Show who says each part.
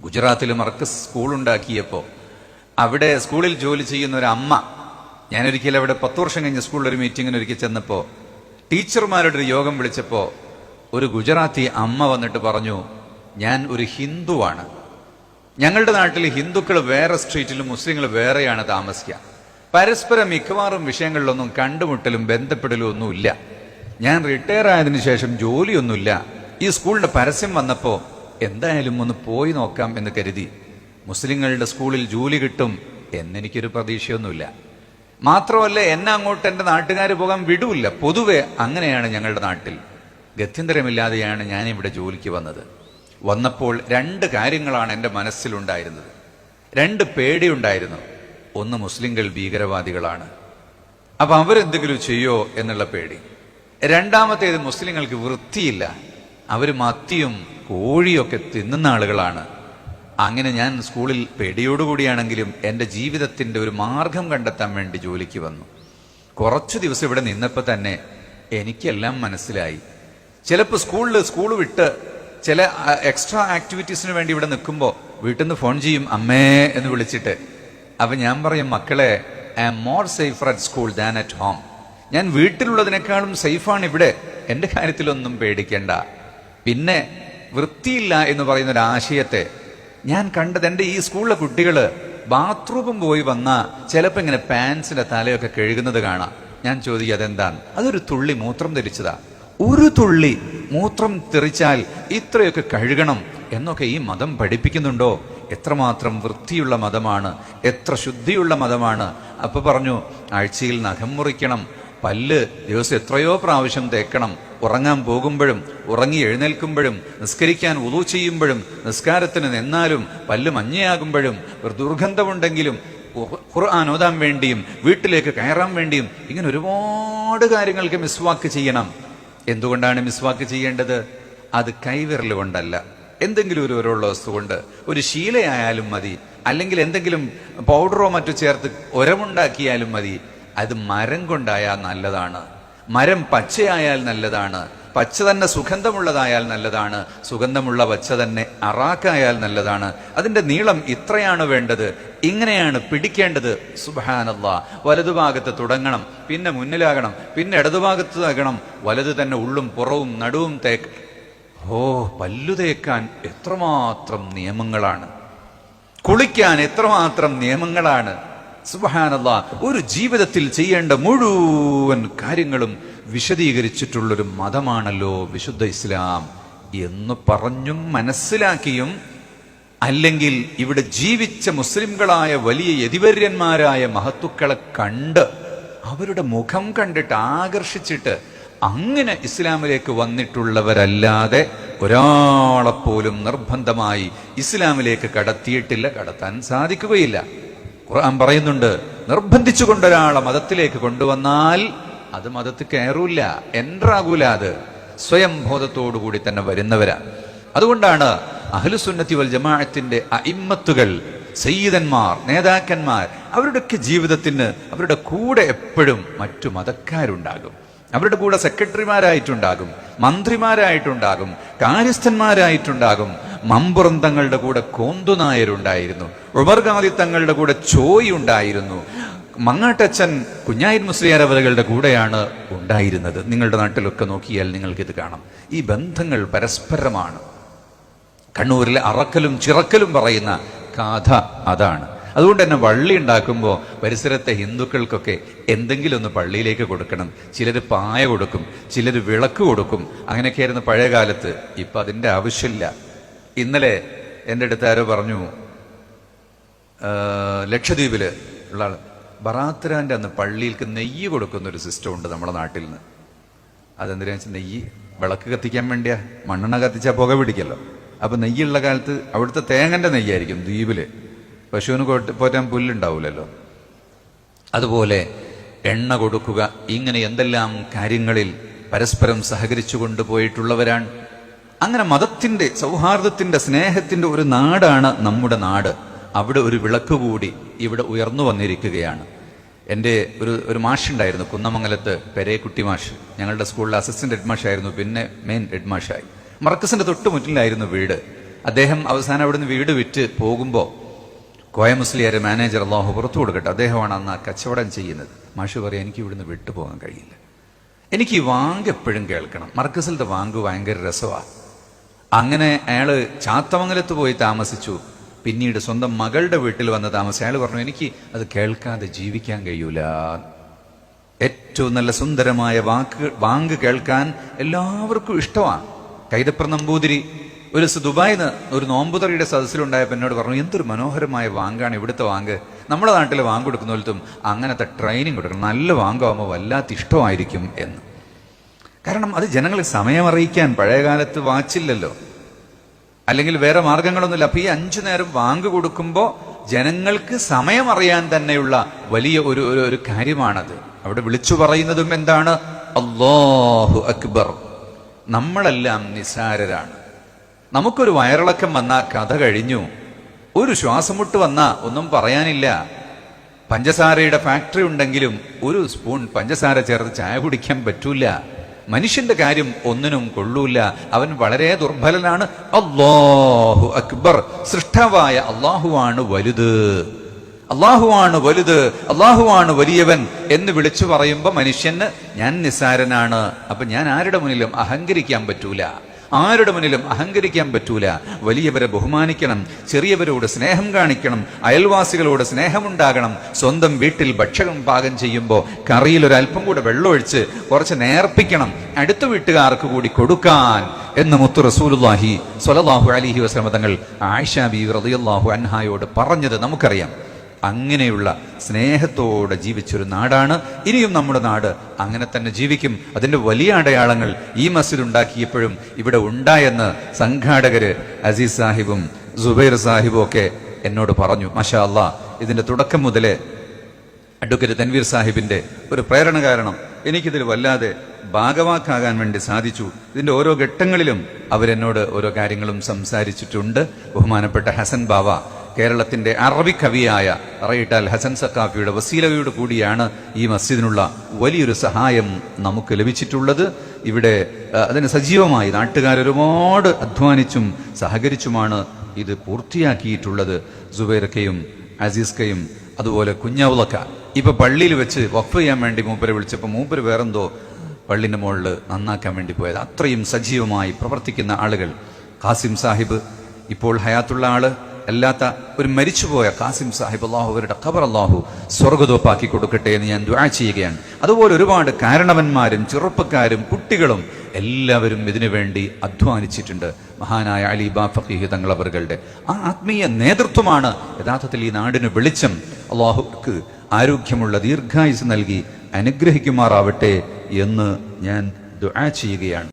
Speaker 1: ഗുജറാത്തിൽ മർക്കസ് സ്കൂൾ ഉണ്ടാക്കിയപ്പോൾ അവിടെ സ്കൂളിൽ ജോലി ചെയ്യുന്ന ഒരു അമ്മ ഞാനൊരിക്കൽ അവിടെ പത്ത് വർഷം കഴിഞ്ഞ സ്കൂളിൽ ഒരു മീറ്റിങ്ങിന് ഒരിക്കൽ ചെന്നപ്പോൾ ടീച്ചർമാരുടെ ഒരു യോഗം വിളിച്ചപ്പോൾ ഒരു ഗുജറാത്തി അമ്മ വന്നിട്ട് പറഞ്ഞു ഞാൻ ഒരു ഹിന്ദുവാണ്. ഞങ്ങളുടെ നാട്ടിൽ ഹിന്ദുക്കൾ വേറെ സ്ട്രീറ്റിലും മുസ്ലിങ്ങൾ വേറെയാണ് താമസിക്കുക പരസ്പരം മിക്കവാറും വിഷയങ്ങളിലൊന്നും കണ്ടുമുട്ടലും ബന്ധപ്പെടലും ഒന്നുമില്ല. ഞാൻ റിട്ടയർ ആയതിനു ശേഷം ജോലിയൊന്നുമില്ല. ഈ സ്കൂളിന്റെ പരസ്യം വന്നപ്പോ എന്തായാലും ഒന്ന് പോയി നോക്കാം എന്ന് കരുതി മുസ്ലിങ്ങളുടെ സ്കൂളിൽ ജോലി കിട്ടും എന്നെനിക്കൊരു പ്രതീക്ഷയൊന്നുമില്ല. മാത്രമല്ല എന്നെ അങ്ങോട്ട് എന്റെ നാട്ടുകാർ പോകാൻ വിടൂല്ല. പൊതുവെ അങ്ങനെയാണ് ഞങ്ങളുടെ നാട്ടിൽ. ഗത്യന്തരമില്ലാതെയാണ് ഞാൻ ഇവിടെ ജോലിക്ക് വന്നത്. വന്നപ്പോൾ രണ്ട് കാര്യങ്ങളാണ് എന്റെ മനസ്സിലുണ്ടായിരുന്നത്. രണ്ട് പേടിയുണ്ടായിരുന്നു. ഒന്ന് മുസ്ലിങ്ങൾ ഭീകരവാദികളാണ്. അപ്പം അവരെന്തെങ്കിലും ചെയ്യോ എന്നുള്ള പേടി. രണ്ടാമത്തേത് മുസ്ലിങ്ങൾക്ക് വൃത്തിയില്ല. അവർ മത്തിയും കോഴിയൊക്കെ തിന്നുന്ന ആളുകളാണ്. അങ്ങനെ ഞാൻ സ്കൂളിൽ പേടിയോടുകൂടിയാണെങ്കിലും എന്റെ ജീവിതത്തിന്റെ ഒരു മാർഗം കണ്ടെത്താൻ വേണ്ടി ജോലിക്ക് വന്നു. കുറച്ചു ദിവസം ഇവിടെ നിന്നപ്പോൾ തന്നെ എനിക്കെല്ലാം മനസ്സിലായി. ചിലപ്പോൾ സ്കൂളിൽ സ്കൂൾ വിട്ട് ചില എക്സ്ട്രാ ആക്ടിവിറ്റീസിന് വേണ്ടി ഇവിടെ നിൽക്കുമ്പോൾ വീട്ടിൽ നിന്ന് ഫോൺ ചെയ്യും അമ്മേ എന്ന് വിളിച്ചിട്ട്. അപ്പം ഞാൻ പറയും മക്കളെ I am more safer at school than at home. ഞാൻ വീട്ടിലുള്ളതിനേക്കാളും സേഫാണ് ഇവിടെ. എന്റെ കാര്യത്തിലൊന്നും പേടിക്കേണ്ട. പിന്നെ വൃത്തിയില്ല എന്ന് പറയുന്ന ഒരു ആശയത്തെ ഞാൻ കണ്ടത് എന്റെ ഈ സ്കൂളിലെ കുട്ടികൾ ബാത്റൂമും പോയി വന്ന ചിലപ്പോൾ ഇങ്ങനെ പാൻസിന്റെ തലയൊക്കെ കഴുകുന്നത് കാണാം. ഞാൻ ചോദിക്കുക അതെന്താണ്? അതൊരു തുള്ളി മൂത്രം ധരിച്ചതാ. ഒരു തുള്ളി മൂത്രം തെറിച്ചാൽ ഇത്രയൊക്കെ കഴുകണം എന്നൊക്കെ ഈ മതം പഠിപ്പിക്കുന്നുണ്ടോ? എത്രമാത്രം വൃത്തിയുള്ള മതമാണ് എത്ര ശുദ്ധിയുള്ള മതമാണ്. അപ്പൊ പറഞ്ഞു ആഴ്ചയിൽ നഖം മുറിക്കണം പല്ല് ദിവസം എത്രയോ പ്രാവശ്യം തേക്കണം. ഉറങ്ങാൻ പോകുമ്പോഴും ഉറങ്ങി എഴുന്നേൽക്കുമ്പോഴും നിസ്കരിക്കാൻ ഉതു ചെയ്യുമ്പോഴും നിസ്കാരത്തിന് നിന്നാലും പല്ല് മഞ്ഞയാകുമ്പോഴും ഒരു ദുർഗന്ധമുണ്ടെങ്കിലും ഖുർആൻ ഓതാൻ വേണ്ടിയും വീട്ടിലേക്ക് കയറാൻ വേണ്ടിയും ഇങ്ങനെ ഒരുപാട് കാര്യങ്ങൾക്ക് മിസ്വാക്ക് ചെയ്യണം. എന്തുകൊണ്ടാണ് മിസ്വാക്ക് ചെയ്യേണ്ടത്? അത് കൈവിരൽ കൊണ്ടല്ല. എന്തെങ്കിലും ഒരു ഒരുള്ള വസ്തു കൊണ്ട് ഒരു ശീലയായാലും മതി. അല്ലെങ്കിൽ എന്തെങ്കിലും പൗഡറോ മറ്റു ചേർത്ത് ഒരമുണ്ടാക്കിയാലും മതി. അത് മരം കൊണ്ടായാൽ നല്ലതാണ്. മരം പച്ചയായാൽ നല്ലതാണ്. പച്ച തന്നെ സുഗന്ധമുള്ളതായാൽ നല്ലതാണ്. സുഗന്ധമുള്ള പച്ച തന്നെ അറാക്കായാൽ നല്ലതാണ്. അതിന്റെ നീളം ഇത്രയാണ് വേണ്ടത്. ഇങ്ങനെയാണ് പിടിക്കേണ്ടത്. സുബാനല്ല വലതുഭാഗത്ത് തുടങ്ങണം. പിന്നെ മുന്നിലാകണം. പിന്നെ ഇടതുഭാഗത്ത് ആകണം. വലത് തന്നെ ഉള്ളും പുറവും നടുവും തേക്ക്. ഓ പല്ലു തേക്കാൻ എത്രമാത്രം നിയമങ്ങളാണ്. കുളിക്കാൻ എത്രമാത്രം നിയമങ്ങളാണ്. സുബഹാനല്ല ഒരു ജീവിതത്തിൽ ചെയ്യേണ്ട മുഴുവൻ കാര്യങ്ങളും വിശദീകരിച്ചിട്ടുള്ളൊരു മതമാണല്ലോ വിശുദ്ധ ഇസ്ലാം. എന്ന് പറഞ്ഞും മനസ്സിലാക്കിയും അല്ലെങ്കിൽ ഇവിടെ ജീവിച്ച മുസ്ലിംകളായ വലിയ യതിവര്യന്മാരായ മഹത്തുക്കളെ കണ്ട് അവരുടെ മുഖം കണ്ടിട്ട് ആകർഷിച്ചിട്ട് അങ്ങനെ ഇസ്ലാമിലേക്ക് വന്നിട്ടുള്ളവരല്ലാതെ ഒരാളെപ്പോലും നിർബന്ധമായി ഇസ്ലാമിലേക്ക് കടത്തിയിട്ടില്ല കടത്താൻ സാധിക്കുകയില്ല. ഖുർആൻ പറയുന്നുണ്ട് നിർബന്ധിച്ചുകൊണ്ട് ഒരാളെ മതത്തിലേക്ക് കൊണ്ടുവന്നാൽ അത് മതത്തിൽ കയറൂല എൻട്രാകൂല അത്. സ്വയം ബോധത്തോടുകൂടി തന്നെ വരുന്നവരാ. അതുകൊണ്ടാണ് അഹ്ലുസുന്നത്തി വൽ ജമാഅത്തിന്റെ അയിമ്മത്തുകൾ സയ്യിദന്മാർ നേതാക്കന്മാർ അവരുടെയൊക്കെ ജീവിതത്തിന് അവരുടെ കൂടെ എപ്പോഴും മറ്റു മതക്കാരുണ്ടാകും. അവരുടെ കൂടെ സെക്രട്ടറിമാരായിട്ടുണ്ടാകും മന്ത്രിമാരായിട്ടുണ്ടാകും കാര്യസ്ഥന്മാരായിട്ടുണ്ടാകും. മമ്പുറന്തങ്ങളുടെ കൂടെ കോന്തുനായരുണ്ടായിരുന്നു ഉമർഗാദി തങ്ങളുടെ കൂടെ ചോയി ഉണ്ടായിരുന്നു മങ്ങാട്ടച്ചൻ കുഞ്ഞായിൻ മുസ്ലിയാരവലകളുടെ കൂടെയാണ് ഉണ്ടായിരുന്നത്. നിങ്ങളുടെ നാട്ടിലൊക്കെ നോക്കിയാൽ നിങ്ങൾക്കിത് കാണാം. ഈ ബന്ധങ്ങൾ പരസ്പരമാണ്. കണ്ണൂരിലെ അറക്കലും ചിറക്കലും പറയുന്ന കഥ അതാണ്. അതുകൊണ്ട് തന്നെ വള്ളി ഉണ്ടാക്കുമ്പോൾ പരിസരത്തെ ഹിന്ദുക്കൾക്കൊക്കെ എന്തെങ്കിലും ഒന്ന് പള്ളിയിലേക്ക് കൊടുക്കണം. ചിലർ പായ കൊടുക്കും ചിലർ വിളക്ക് കൊടുക്കും. അങ്ങനെയൊക്കെയായിരുന്നു പഴയ കാലത്ത്. ഇപ്പം അതിന്റെ ആവശ്യമില്ല. ഇന്നലെ എന്റെ അടുത്ത് ആരോ പറഞ്ഞു ലക്ഷദ്വീപിൽ ഉള്ള ആൾ ബറാത്തരാന്റെ അന്ന് പള്ളിയിൽക്ക് നെയ്യ് കൊടുക്കുന്ന ഒരു സിസ്റ്റം ഉണ്ട് നമ്മുടെ നാട്ടിൽ നിന്ന് അതെന്തിനാ വെച്ചാൽ നെയ്യ് വിളക്ക് കത്തിക്കാൻ വേണ്ടിയാ? മണ്ണെണ്ണ കത്തിച്ചാൽ പുക പിടിക്കല്ലോ. അപ്പം നെയ്യുള്ള കാലത്ത് അവിടുത്തെ തേങ്ങന്റെ നെയ്യായിരിക്കും ദ്വീപിൽ. പശുവിന് പോറ്റാൻ പുല്ലുണ്ടാവില്ലല്ലോ അതുപോലെ എണ്ണ കൊടുക്കുക ഇങ്ങനെ എന്തെല്ലാം കാര്യങ്ങളിൽ പരസ്പരം സഹകരിച്ചു കൊണ്ടുപോയിട്ടുള്ളവരാണ് അങ്ങനെ മതത്തിന്റെ സൗഹാർദ്ദത്തിന്റെ സ്നേഹത്തിന്റെ ഒരു നാടാണ് നമ്മുടെ നാട്. അവിടെ ഒരു വിളക്ക് കൂടി ഇവിടെ ഉയർന്നു വന്നിരിക്കുകയാണ്. എന്റെ ഒരു ഒരു മാഷുണ്ടായിരുന്നു കുന്നമംഗലത്ത് പെരേക്കുട്ടി മാഷ്. ഞങ്ങളുടെ സ്കൂളിലെ അസിസ്റ്റന്റ് ഹെഡ് മാഷായിരുന്നു പിന്നെ മെയിൻ ഹെഡ് മാഷായി. മർക്കസിന്റെ തൊട്ട് മുറ്റിലായിരുന്നു വീട്. അദ്ദേഹം അവസാനം അവിടുന്ന് വീട് വിറ്റ് പോകുമ്പോൾ കോയ മുസ്ലിയാരെ മാനേജർ അള്ളാഹു പുറത്തു കൊടുക്കട്ടെ. അദ്ദേഹമാണ് അന്ന് ആ കച്ചവടം ചെയ്യുന്നത്. മാഷു പറയാം എനിക്ക് ഇവിടുന്ന് വിട്ടുപോകാൻ കഴിയില്ല. എനിക്ക് ഈ വാങ്ക് എപ്പോഴും കേൾക്കണം. മർക്കസിലത്തെ വാങ്ക് ഭയങ്കര രസമാണ് അങ്ങനെ അയാൾ ചാത്തമംഗലത്ത് പോയി താമസിച്ചു. പിന്നീട് സ്വന്തം മകളുടെ വീട്ടിൽ വന്ന് താമസിച്ചു. അയാൾ പറഞ്ഞു എനിക്ക് അത് കേൾക്കാതെ ജീവിക്കാൻ കഴിയൂല. ഏറ്റവും നല്ല സുന്ദരമായ വാക്ക് വാങ്ക് കേൾക്കാൻ എല്ലാവർക്കും ഇഷ്ടമാണ് കൈതപ്ര നമ്പൂതിരി ഒരു നിന്ന് ഒരു നോമ്പുതറിയുടെ സദസ്സിലുണ്ടായപ്പോൾ എന്നോട് പറഞ്ഞു എന്തൊരു മനോഹരമായ വാങ്കാണ് ഇവിടുത്തെ വാങ്ക്. നമ്മുടെ നാട്ടിൽ വാങ്ക് കൊടുക്കുന്ന പോലത്തും അങ്ങനത്തെ ട്രെയിനിങ് കൊടുക്കണം. നല്ല വാങ്കാവുമ്പോൾ വല്ലാത്ത ഇഷ്ടമായിരിക്കും എന്ന്. കാരണം അത് ജനങ്ങളെ സമയമറിയിക്കാൻ പഴയകാലത്ത് വാച്ചില്ലല്ലോ. അല്ലെങ്കിൽ വേറെ മാർഗങ്ങളൊന്നുമില്ല. അപ്പൊ ഈ അഞ്ചു നേരം വാങ്ക് കൊടുക്കുമ്പോൾ ജനങ്ങൾക്ക് സമയമറിയാൻ തന്നെയുള്ള വലിയ ഒരു ഒരു കാര്യമാണത്. അവിടെ വിളിച്ചു പറയുന്നതും എന്താണ്? അള്ളാഹു അക്ബർ. നമ്മളെല്ലാം നിസാരരാണ്. നമുക്കൊരു വയറിളക്കം വന്ന കഥ കഴിഞ്ഞു. ഒരു ശ്വാസമുട്ട് വന്ന ഒന്നും പറയാനില്ല. പഞ്ചസാരയുടെ ഫാക്ടറി ഉണ്ടെങ്കിലും ഒരു സ്പൂൺ പഞ്ചസാര ചേർത്ത് ചായ കുടിക്കാൻ പറ്റൂല. മനുഷ്യന്റെ കാര്യം ഒന്നിനും കൊള്ളൂല. അവൻ വളരെ ദുർബലനാണ്. അള്ളാഹു അക്ബർ. സൃഷ്ടാവായ അള്ളാഹുവാണ് വലുത്. അള്ളാഹുവാണ് വലുത്. അള്ളാഹുവാണ് വലിയവൻ എന്ന് വിളിച്ചു പറയുമ്പോൾ മനുഷ്യന് ഞാൻ നിസ്സാരനാണ്. അപ്പൊ ഞാൻ ആരുടെ മുന്നിലും അഹങ്കരിക്കാൻ പറ്റൂല? ആരുടെ മുന്നിലും അഹങ്കരിക്കാൻ പറ്റൂല. വലിയവരെ ബഹുമാനിക്കണം ചെറിയവരോട് സ്നേഹം കാണിക്കണം അയൽവാസികളോട് സ്നേഹമുണ്ടാകണം. സ്വന്തം വീട്ടിൽ ഭക്ഷണം പാകം ചെയ്യുമ്പോൾ കറിയിൽ ഒരല്പം കൂടെ വെള്ളമൊഴിച്ച് കുറച്ച് നേർപ്പിക്കണം. അടുത്ത വീട്ടുകാർക്ക് കൂടി കൊടുക്കാൻ എന്ന് മുത്തു റസൂലുല്ലാഹി സ്വലല്ലാഹു അലിഹി വസ്ലമതങ്ങൾ ആയിഷ ബി റളിയല്ലാഹു അൻഹായോട് പറഞ്ഞത് നമുക്കറിയാം. അങ്ങനെയുള്ള സ്നേഹത്തോടെ ജീവിച്ചൊരു നാടാണ്. ഇനിയും നമ്മുടെ നാട് അങ്ങനെ തന്നെ ജീവിക്കും. അതിന്റെ വലിയ അടയാളങ്ങൾ ഈ മസ്ജിദ് ഉണ്ടാക്കിയപ്പോഴും ഇവിടെ ഉണ്ടായെന്ന് സംഘാടകര് അസീസ് സാഹിബും സുബൈർ സാഹിബും ഒക്കെ എന്നോട് പറഞ്ഞു. മഷാ അല്ല ഇതിന്റെ തുടക്കം മുതലേ അഡ്വക്കേറ്റ് തൻവീർ സാഹിബിന്റെ ഒരു പ്രേരണ കാരണം എനിക്കിതിൽ വല്ലാതെ ഭാഗവാക്കാകാൻ വേണ്ടി സാധിച്ചു. ഇതിന്റെ ഓരോ ഘട്ടങ്ങളിലും അവരെന്നോട് ഓരോ കാര്യങ്ങളും സംസാരിച്ചിട്ടുണ്ട്. ബഹുമാനപ്പെട്ട ഹസൻ ബാവ കേരളത്തിന്റെ അറബി കവിയായ റൈറ്റാൽ ഹസൻ സക്കാഫിയുടെ വസീലയോട് കൂടിയാണ് ഈ മസ്ജിദിനുള്ള വലിയൊരു സഹായം നമുക്ക് ലഭിച്ചിട്ടുള്ളത്. ഇവിടെ അതിന് സജീവമായി നാട്ടുകാരൊരുപാട് അധ്വാനിച്ചും സഹകരിച്ചുമാണ് ഇത് പൂർത്തിയാക്കിയിട്ടുള്ളത്. സുബൈറക്കയും അസീസ്കയും അതുപോലെ കുഞ്ഞാവുളക്ക ഇപ്പൊ പള്ളിയിൽ വെച്ച് വഫ് ചെയ്യാൻ വേണ്ടി മൂപ്പരെ വിളിച്ചപ്പോൾ മൂപ്പര് വേറെന്തോ പള്ളിന്റെ മുകളിൽ നന്നാക്കാൻ വേണ്ടി പോയത്. അത്രയും സജീവമായി പ്രവർത്തിക്കുന്ന ആളുകൾ. കാസിം സാഹിബ് ഇപ്പോൾ ഹയാത്തുള്ള ആൾ. അല്ലാത്ത ഒരു മരിച്ചുപോയ കാസിം സാഹിബ് അള്ളാഹു അവരുടെ ഖബർ അള്ളാഹു സ്വർഗതോപ്പാക്കി കൊടുക്കട്ടെ എന്ന് ഞാൻ ദുആ ചെയ്യുകയാണ്. അതുപോലെ ഒരുപാട് കാരണവന്മാരും ചെറുപ്പക്കാരും കുട്ടികളും എല്ലാവരും ഇതിനു വേണ്ടി അധ്വാനിച്ചിട്ടുണ്ട്. മഹാനായ അലി ബാ ഫഖീഹ് തങ്ങളവറുകളുടെ ആ ആത്മീയ നേതൃത്വമാണ് യഥാർത്ഥത്തിൽ ഈ നാടിന് വെളിച്ചം. അള്ളാഹുക്ക് ആരോഗ്യമുള്ള ദീർഘായുസ് നൽകി അനുഗ്രഹിക്കുമാറാവട്ടെ എന്ന് ഞാൻ ദുആ ചെയ്യുകയാണ്.